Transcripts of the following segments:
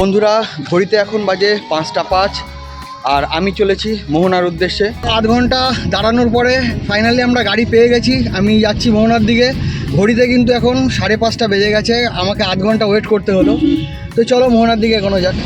বন্ধুরা, ঘড়িতে এখন বাজে পাঁচটা পাঁচ, আর আমি চলেছি মোহনার উদ্দেশ্যে। আধ ঘণ্টা দাঁড়ানোর পরে ফাইনালি আমরা গাড়ি পেয়ে গেছি, আমি যাচ্ছি মোহনার দিকে। ঘড়িতে কিন্তু এখন সাড়ে পাঁচটা বেজে গেছে, আমাকে আধ ঘণ্টা ওয়েট করতে হলো। তো চলো মোহনার দিকে এখনও যাক।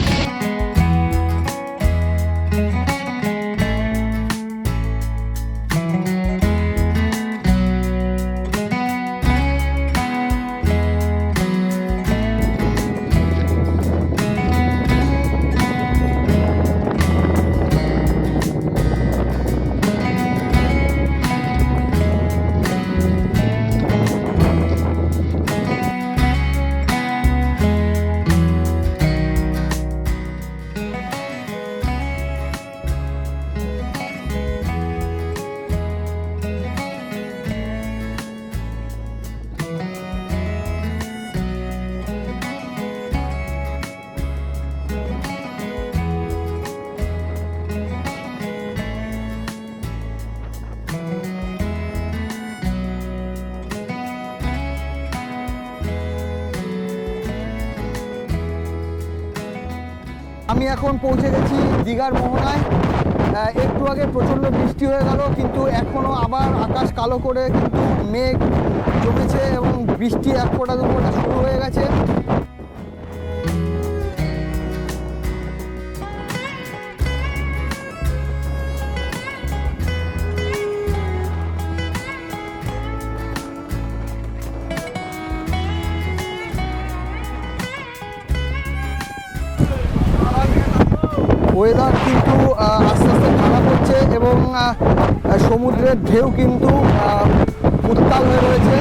আমি এখন পৌঁছে গেছি দীঘার মোহনায়। একটু আগে প্রচণ্ড বৃষ্টি হয়ে গেল, কিন্তু এখনও আবার আকাশ কালো করে কিন্তু মেঘ জমেছে এবং বৃষ্টি এক ফোটা দু ফোটা শুরু হয়ে গেছে। ওয়েদার কিন্তু আস্তে আস্তে খারাপ হচ্ছে এবং সমুদ্রের ঢেউ কিন্তু উত্তাল হয়ে রয়েছে।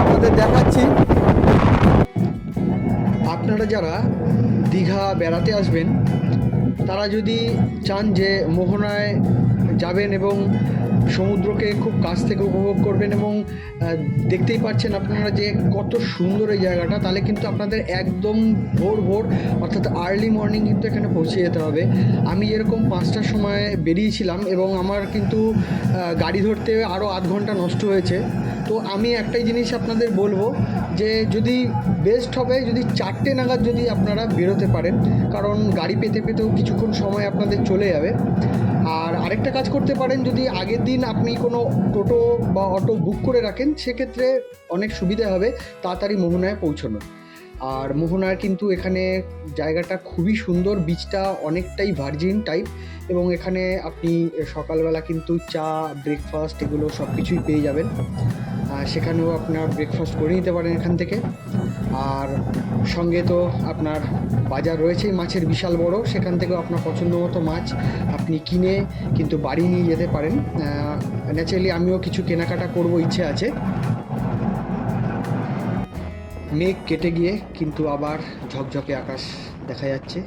আপনাদের দেখাচ্ছি। আপনারা যারা দীঘা বেড়াতে আসবেন, তারা যদি চান যে মোহনায় যাবেন এবং সমুদ্রকে খুব কাছ থেকে উপভোগ করবেন এবং দেখতেই পাচ্ছেন আপনারা যে কত সুন্দর এই জায়গাটা। তাহলে কিন্তু আপনাদের একদম ভোর ভোর, অর্থাৎ আর্লি মর্নিং কিন্তু এখানে পৌঁছে যেতে হবে। আমি এরকম পাঁচটার সময় বেরিয়েছিলাম এবং আমার কিন্তু গাড়ি ধরতে আরও আধ ঘণ্টা নষ্ট হয়েছে। তো আমি একটাই জিনিস আপনাদের বলব যে যদি বেস্ট হবে, যদি চারটে নাগাদ যদি আপনারা বেরোতে পারেন, কারণ গাড়ি পেতে পেতেও কিছুক্ষণ সময় আপনাদের চলে যাবে। আর আরেকটা কাজ করতে পারেন, যদি আগের দিন আপনি কোনো টোটো বা অটো বুক করে রাখেন, সেক্ষেত্রে অনেক সুবিধা হবে তাড়াতাড়ি মোহনায় পৌঁছানো আর মোহনার কিন্তু এখানে জায়গাটা খুবই সুন্দর বীজটা অনেকটাই ভার্জিন টাইপ এবং এখানে আপনি সকালবেলা কিন্তু চা ব্রেকফাস্ট এগুলো সব কিছুই পেয়ে যাবেন। সেখানেও আপনার ব্রেকফাস্ট করে নিতে পারেন এখান থেকে। আর সঙ্গে তো আপনার বাজার রয়েছেই, মাছের বিশাল বড়, সেখান থেকেও আপনার পছন্দ মতো মাছ আপনি কিনে কিন্তু বাড়ি নিয়ে যেতে পারেন। ন্যাচারালি আমিও কিছু কেনাকাটা করব, ইচ্ছে আছে। মেঘ কেটে গিয়ে কিন্তু আবার ঝকঝকে আকাশ দেখা যাচ্ছে।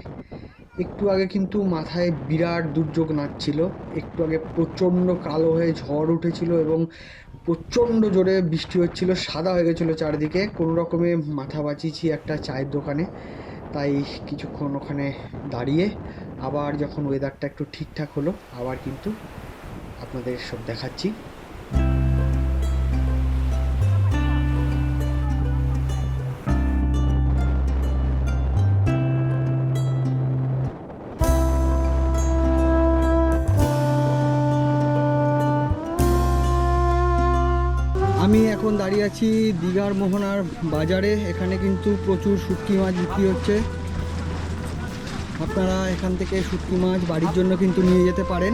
একটু আগে কিন্তু মাথায় বিরাট দুর্যোগ নাচছিল, একটু আগে প্রচণ্ড কালো হয়ে ঝড় উঠেছিল এবং প্রচণ্ড জোরে বৃষ্টি হচ্ছিল, সাদা হয়ে গেছিল চারদিকে। কোনো রকমে মাথা বাঁচিয়েছি একটা চায়ের দোকানে। তাই কিছুক্ষণ ওখানে দাঁড়িয়ে আবার যখন ওয়েদারটা একটু ঠিকঠাক হলো, আবার কিন্তু আপনাদের সব দেখাচ্ছি। এখন দাঁড়িয়ে আছি দীঘার মোহনার বাজারে। এখানে কিন্তু প্রচুর শুটকি মাছ বিক্রি হচ্ছে। আপনারা এখান থেকে শুটকি মাছ বাড়ির জন্য কিন্তু নিয়ে যেতে পারেন।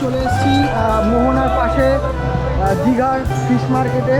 চলে এসেছি মোহনার পাশে দীঘার ফিশ মার্কেটে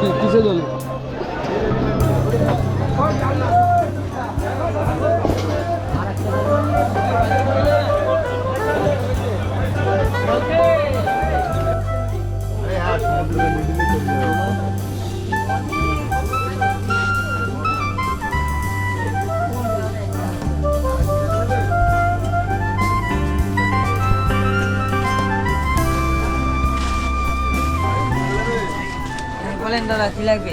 第第三个。লাগবে?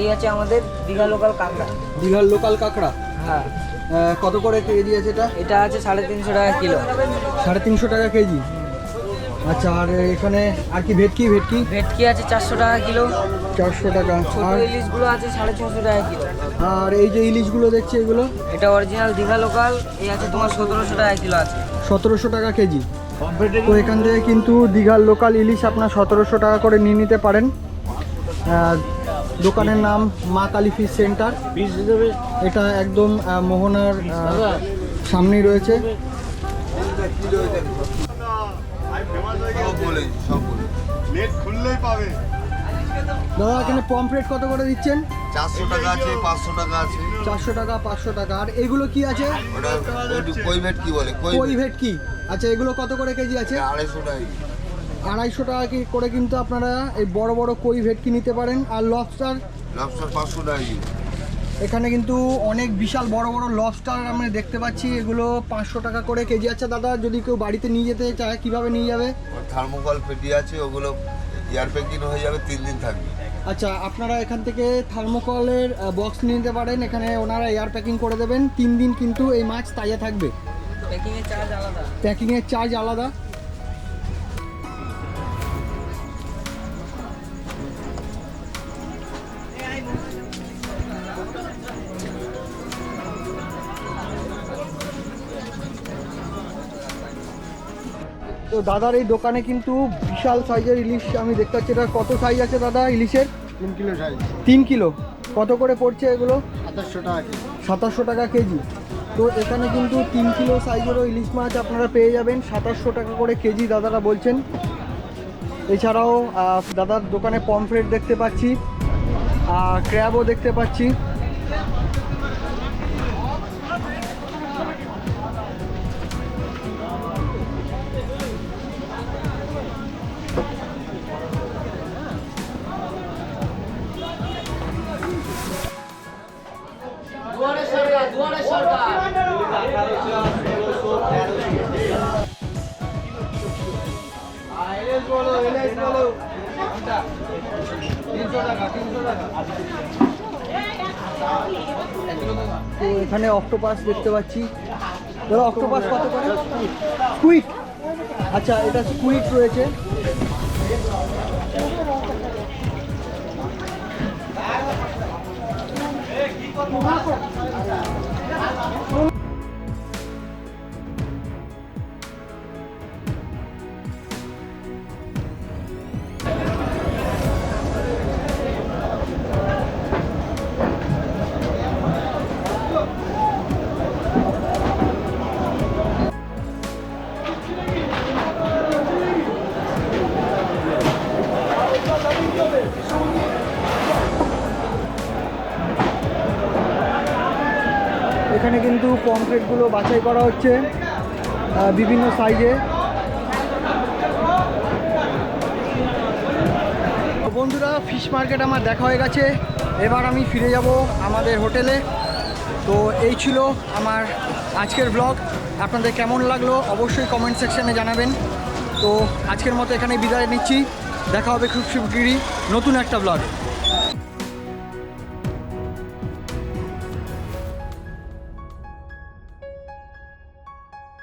এই আছে আমাদের দীঘা লোকাল কাঁকড়া। দীঘার লোকাল কাঁকড়া? হ্যাঁ। আহ, কত করে কেজি আছে এটা? এটা আছে সাড়ে তিনশো টাকা কিলো। সাড়ে তিনশো টাকা কেজি? আচ্ছা আর এখানে আর কি ভেটকি ভেটকি? ভেটকি আছে চারশো টাকা কিলো। চারশো টাকা। ছোট আর ইলিশগুলো আছে সাড়ে ছশো টাকা কিলো। আর এই যে ইলিশগুলো দেখছি এগুলো? এটা অরিজিনাল দীঘা লোকাল এই আছে তোমার সতেরোশো টাকা কিলো আছে। সতেরোশো টাকা কেজি। তো এখান থেকে কিন্তু দীঘার লোকাল ইলিশ আপনার সতেরোশো টাকা করে নিয়ে নিতে পারেন। দোকানের নাম মা কালী ফিশ সেন্টার এটা একদম মোহনার সামনেই রয়েছে। দাদা এখানে পমফ্রেট কত করে দিচ্ছেন? চারশো টাকা আছে পাঁচশো টাকা আছে। চারশো টাকা পাঁচশো টাকা। আর এগুলো কি আছে? কই ভেট কি বলে কই ভেটকি? আচ্ছা এগুলো কত করে কেজি আছে? আড়াইশো টাকা আড়াইশো টাকা কি করে কিন্তু আপনারা এই বড় বড় কই ভেটকি নিতে পারেন আর লবস্টার লবস্টার পাঁচশো টাকা এখানে কিন্তু অনেক বিশাল বড় বড় লবস্টার আমরা দেখতে পাচ্ছি। এগুলো পাঁচশো টাকা করে কেজি আচ্ছা দাদা। যদি কেউ বাড়িতে নিয়ে যেতে চায় কীভাবে নিয়ে যাবে? থার্মোকল পেটি আছে ওগুলো এয়ার প্যাকিং হয়ে যাবে তিন দিন থাকবে। আচ্ছা আপনারা এখান থেকে থার্মোকলের বক্স নিতে পারেন। এখানে ওনারা এয়ার প্যাকিং করে দেবেন। তিন দিন কিন্তু এই মাছ তাজা থাকবে। প্যাকিংয়ের চার্জ আলাদা। প্যাকিংয়ের চার্জ আলাদা। তো দাদার এই দোকানে কিন্তু বিশাল সাইজের ইলিশ আমি দেখতে পাচ্ছি। এটা কত সাইজ আছে দাদা ইলিশের? তিন কিলো সাইজ তিন কিলো। কত করে পড়ছে এগুলো? সাতাশশো টাকা সাতাশশো টাকা কেজি। তো এখানে কিন্তু তিন কিলো সাইজেরও ইলিশ মাছ আপনারা পেয়ে যাবেন, সাতাশশো টাকা করে কেজি দাদারা বলছেন। এছাড়াও দাদার দোকানে পমফ্রেট দেখতে পাচ্ছি আর ক্র্যাবও দেখতে পাচ্ছি। তো এখানে অক্টোপাস দেখতে পাচ্ছি। দাদা অক্টোপাস কত করে? স্কুইড আচ্ছা এটা স্কুইড রয়েছে। এখানে কিন্তু পমফ্রেটগুলো বাছাই করা হচ্ছে বিভিন্ন সাইজে বন্ধুরা ফিশ মার্কেট আমার দেখা হয়ে গেছে। এবার আমি ফিরে যাব আমাদের হোটেলে। তো এই ছিল আমার আজকের ব্লগ আপনাদের কেমন লাগল অবশ্যই কমেন্ট সেকশনে জানাবেন। তো আজকের মতো এখানে বিদায় নিচ্ছি। দেখা হবে খুব শিগগিরই নতুন একটা ব্লগ